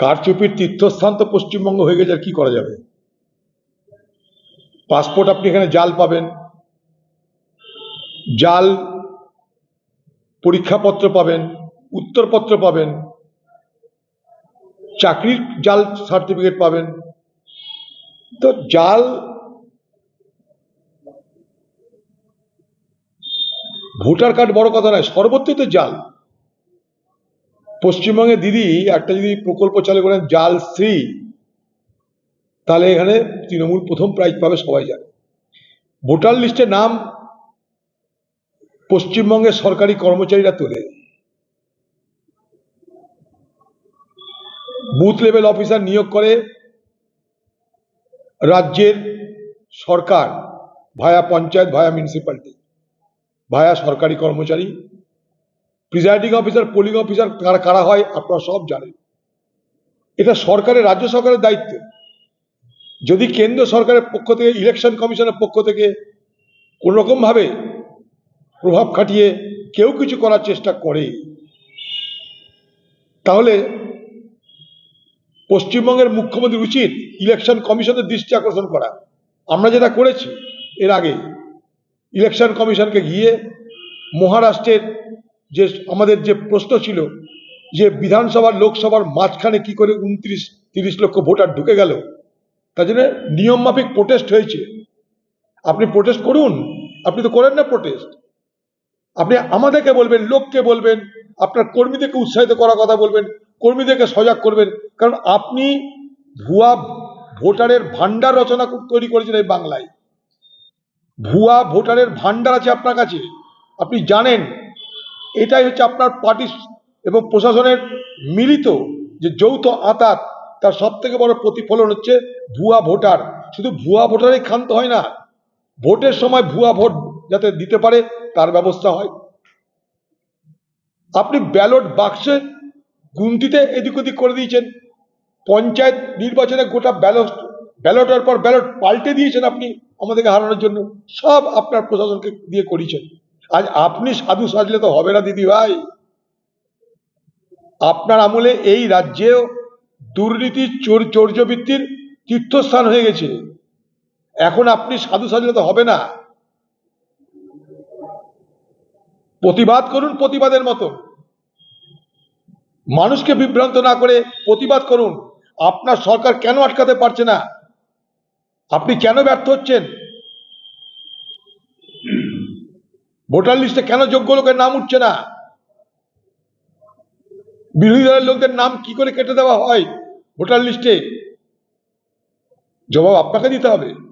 কারচুপির তীর্থস্থান তো পশ্চিমবঙ্গ হয়ে গেছে আর কি করা যাবে? পাসপোর্ট আপনি এখানে জাল পাবেন। জাল পরীক্ষাপত্র পাবেন, উত্তরপত্র পাবেন, চাকরির জাল সার্টিফিকেট পাবেন। তো জাল ভোটার কার্ড বড় কথা নয়, সর্বত্রই তো জাল। পশ্চিমবঙ্গে দিদি একটা যদি প্রকল্প চালু করেন জাল শ্রী, তাহলে এখানে তৃণমূল প্রথম প্রাইজ পাবে সবাই জানে। ভোটার লিস্টে নাম পশ্চিমবঙ্গের সরকারি কর্মচারীরা তোলে। বুথ লেভেল অফিসার নিয়োগ করে রাজ্যের সরকার, ভায়া পঞ্চায়েত, ভায়া মিউনিসিপ্যালিটি ভায়া সরকারি কর্মচারী। প্রিজাইডিং অফিসার পোলিং অফিসার কারা কারা হয় আপনারা সব জানেন। এটা সরকারের, রাজ্য সরকারের দায়িত্ব। যদি কেন্দ্র সরকারের পক্ষ থেকে ইলেকশন কমিশনের পক্ষ থেকে কোন রকম ভাবে প্রভাব খাটিয়ে কেউ কিছু করার চেষ্টা করে, তাহলে পশ্চিমবঙ্গের মুখ্যমন্ত্রী উচিত ইলেকশন কমিশনের দৃষ্টি আকর্ষণ করা। আমরা যেটা করেছি এর আগে ইলেকশন কমিশনকে গিয়ে মহারাষ্ট্রের যে আমাদের যে প্রশ্ন ছিল যে বিধানসভার লোকসভার মাঝখানে কি করে উনত্রিশ, তিরিশ লক্ষ ভোটার ঢুকে গেল, তার জন্য নিয়ম মাফিক প্রোটেস্ট হয়েছে। আপনি প্রোটেস্ট করুন, আপনি তো করেন না প্রোটেস্ট আপনি আমাদেরকে বলবেন, লোককে বলবেন, আপনার কর্মীদেরকে উৎসাহিত করার কথা বলবেন, কর্মীদেরকে সজাগ করবেন, কারণ আপনি ভুয়া ভোটারের ভান্ডার রচনা তৈরি করেছেন এই বাংলায়। ভুয়া ভোটারের ভান্ডার আছে আপনার কাছে। আপনি জানেন এটাই হচ্ছে আপনার পার্টি এবং প্রশাসনের মিলিত যে যৌথ আতাত, তার সব থেকে বড় প্রতিফলন হচ্ছে ভুয়া ভোটার। শুধু ভুয়া ভোটারই ক্ষান্ত হয় না, ভোটের সময় ভুয়া ভোট যাতে দিতে পারে, তার ব্যবস্থা হয়। আপনি ব্যালট বাক্সে গুনতিতে এদিক ওদিক করে দিয়েছেন। পঞ্চায়েত নির্বাচনে গোটা ব্যালট, ব্যালটের পর ব্যালট পাল্টে দিয়েছেন আপনি আমাদেরকে হারানোর জন্য। সব আপনার প্রশাসনকে দিয়ে করিয়েছেন। আজ আপনি সাধু সাজলে তো হবে না, দিদি ভাই। আপনার আমলে এই রাজ্যেও দুর্নীতি, চোর, চৌর্যবৃত্তির তীর্থস্থান হয়ে গেছে। এখন আপনি সাধু সাজলে তো হবে না। প্রতিবাদ করুন প্রতিবাদের মতো। মানুষকে বিভ্রান্ত না করে প্রতিবাদ করুন। আপনার সরকার কেন আটকাতে পারছে না? আপনি কেন ব্যর্থ হচ্ছেন? ভোটার লিস্টে কেন যোগ্য লোকের নাম উঠছে না? বিরোধী দলের লোকদের নাম কি করে কেটে দেওয়া হয় ভোটার লিস্টে? জবাব আপনাকে দিতে হবে।